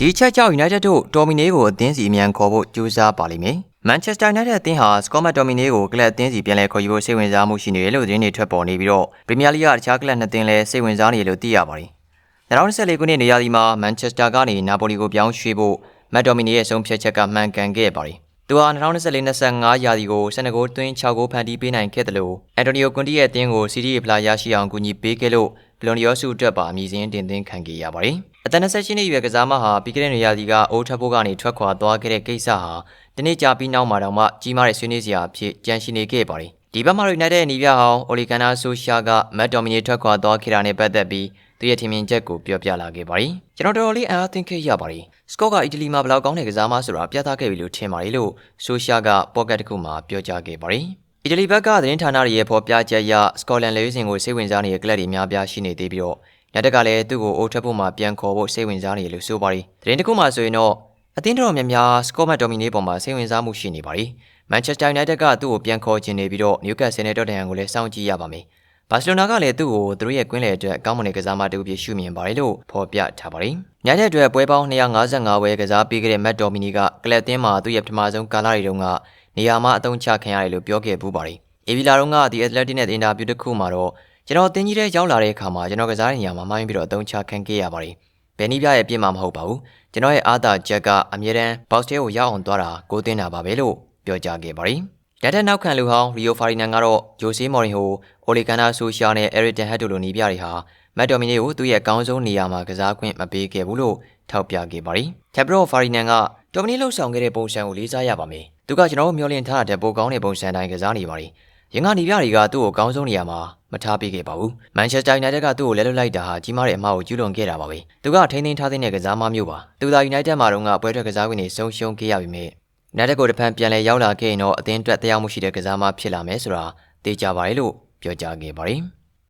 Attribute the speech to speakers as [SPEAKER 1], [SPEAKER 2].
[SPEAKER 1] ဒီချက်ကြောင့် United တို့တော်မီနီကိုအသင်းစီအမြန်ခေါ်ဖို့ကြိုးစားပါလိမ့်မယ်။ Manchester United အသင်းဟာ Scott McTominay ကိုကလပ်အသင်းစီပြန်လည်ခေါ်ယူဖို့စိတ်ဝင်စားမှုရှိနေတယ်လို့သတင်းတွေထွက်ပေါ်နေပြီးတော့ Premier League ကတခြားကလပ်နှစ်သင်းလည်းစိတ်ဝင်စားနေတယ်လို့သိရပါတယ်။2024ခုနှစ်နေရာဒီမှာ Manchester ကနေ Napoli ကိုပြောင်းရွှေ့ဖို့ McTominay ရဲ့ဆုံးဖြတ်ချက်ကမှန်ကန်ခဲ့ပါတယ်။သူဟာ2024-25ရာသီကို12ဂိုးသွင်း6ဂိုးဖန်တီးပေးနိုင်ခဲ့တယ်လို့အန်တိုနီယိုကွန်တီရဲ့အသင်းကိုစီးတီးဖလားရရှိအောင်ကူညီပေးခဲ့လို့ဘ လွန်ဒီယောစုအတွက်ပါအမည်စင်းတင်သွင်းခံခဲ့ရပါတယ်။အသက်28နှစ်အရွယ်ကစားမဟာပြီးခဲ့တဲ့နေရာဒီကအိုးထပ်ဖို့ကနေထွက်ခွာသွားခဲ့တဲ့ကိစ္စဟာတနေ့ကြာပြီးနောက်မှာတော့မှကြီးမားတဲ့ဆွေးနွေးစရာအဖြစ်ကြန့်ရှိနေခဲ့ပါတယ်။ဒီဘက်မှာ United ရဲ့နီးပြဟောင်းအိုလီကန်နာဆိုရှာကမတ်တော်မီနီထွက်ခွာသွားခဲ့တာနဲ့ပတ်သက်ပြီးသူရဲ့ထင်မြင်ချက်ကိုပြောပြလာခဲ့ပါတယ်။ကျွန်တော်တော်တော်လေးအံ့အားသင့်ခဲ့ရပါတယ်။စကော့ကအီတလီမှာဘယ်လောက်ကောင်းတဲ့ကစားမဆိုတာပြသခဲ့ပြီလို့ထင်ပါတယ်လို့ဆိုရှာကပေါ့ကတ်တစ်ခုမှာပြောကြားခဲ့ပါတယ်။ အီတလီဘက်ကသတင်းဌာနတွေရဲ့ဖော်ပြချက်အရစကော့လန်လေယူစင်ကိုစိတ်ဝင်စားနေတဲ့ကလပ်တွေများပြားရှိနေသေးပြီးတော့ညတက်ကလည်းသူ့ကိုအိုးထွက်ဖို့မှပြန်ခေါ်ဖို့စိတ်ဝင်စားနေတယ်လို့ဆိုပါတယ်။သတင်းတစ်ခုမှဆိုရင်တော့အသင်းတော်များများစကော့မတ်ဒိုမီနီပေါ်မှာစိတ်ဝင်စားမှုရှိနေပါတယ်။မန်ချက်စတာယူနိုက်တက်ကသူ့ကိုပြန်ခေါ်ချင်နေပြီးတော့နျူကတ်ဆယ်နဲ့တော့တန်ဟန်ကိုလည်းစောင့်ကြည့်ရပါမယ်။ဘာစီလိုနာကလည်းသူ့ကိုသူတို့ရဲ့ကွင်းလယ်အတွက်အကောင်းမွန်တဲ့ကစားမတူဖြစ်ရှုမြင်ပါတယ်လို့ဖော်ပြထားပါတယ်။ညတဲ့အတွက်ပွဲပေါင်း255ပွဲကစားပေးခဲ့တဲ့မတ်ဒိုမီနီကကလပ်တင်းမှာသူ့ရဲ့ပထမဆုံးကာလတွေတုန်းက နေရာမှာအသုံးချခံရတယ်လို့ပြောခဲ့ပူးပါတယ်။အေဗီလာတုန်းကဒီအက်တလက်တစ်နဲ့အင်တာဗျူးတစ်ခုမှာတော့ကျွန်တော်တင်းကြီးတဲ့ရောက်လာတဲ့အခါမှာကျွန်တော်ကစားတဲ့နေရာမှာမိုင်းပြီးတော့အသုံးချခံခဲ့ရပါတယ်။ဘယ်နည်းပြရဲ့ပြစ်မှာမဟုတ်ပါဘူး။ကျွန်တော်ရဲ့အားသာချက်ကအမြဲတမ်းဘောက်စ်တဲကိုရောက်အောင်သွားတာကိုသိနေတာပါပဲလို့ပြောကြားခဲ့ပါတယ်။လက်ထက်နောက်ခံလူဟောင်းရီယိုဖာရီနန်ကတော့ဂျိုဆေးမော်ရင်ဟိုအိုလီကန်နာဆိုရှာနဲ့အရစ်တန်ဟက်တို့လိုနီးပြတွေဟာမက်တော်မီနီကိုသူ့ရဲ့အကောင်းဆုံးနေရာမှာကစားခွင့်မပေးခဲ့ဘူးလို့ ထောက်ပြခဲ့ပါတယ်။ထက်ဘရော့ဖာရီနန်ကတော်မီနီလှုပ်ဆောင်ခဲ့တဲ့ပုံစံကိုလေးစားရပါမယ်။သူကကျွန်တော်တို့မျှော်လင့်ထားတဲ့ပိုကောင်းတဲ့ပုံစံတိုင်းကစားနေပါတယ်။ရင်ကနေပြတွေကသူ့ကိုအကောင်းဆုံးနေရာမှာမထားပေးခဲ့ပါဘူး။မန်ချက်စတာယူနိုက်တက်ကသူ့ကိုလဲလွတ်လိုက်တာဟာကြီးမားတဲ့အမှားကိုကျူးလွန်ခဲ့တာပါပဲ။သူကထိန်းသိမ်းထားတဲ့ကစားမမျိုးပါ။သူသာယူနိုက်တက်မှာတော့ကပွဲထွက်ကစားခွင့်တွေဆုံးရှုံးခဲ့ရပြီမဲ့နိုင်တက်ကိုတစ်ဖန်ပြန်လဲရောက်လာခဲ့ရင်တော့အသင်းအတွက်တရားမှုရှိတဲ့ကစားမဖြစ်လာမယ်ဆိုတာသိကြပါလေလို့ပြောကြားခဲ့ပါတယ်။